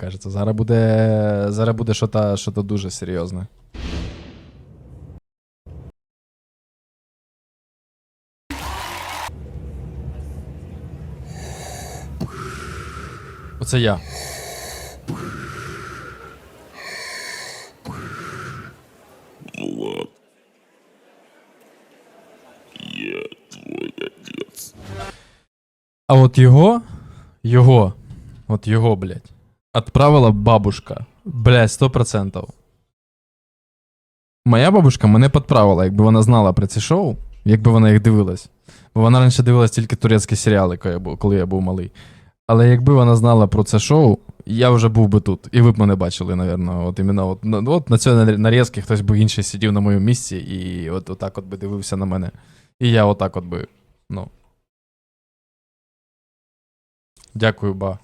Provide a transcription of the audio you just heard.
кажеться. Зараз буде. Зараз буде що-то дуже серйозне. Оце я. А от його, його, от його, блядь, отправила бабушка. Блядь, 100%. Моя бабушка мене підправила, якби вона знала про ці шоу, якби вона їх дивилась. Бо вона раніше дивилась тільки турецькі серіали, коли я був, коли я був малий. Але якби вона знала про це шоу, я вже був би тут. І ви б мене бачили, напевно. От іменно от, от на цій нарізці хтось би інший сидів на моєму місці і от отак от би дивився на мене. І я отак от би, ну. Дякую, ба.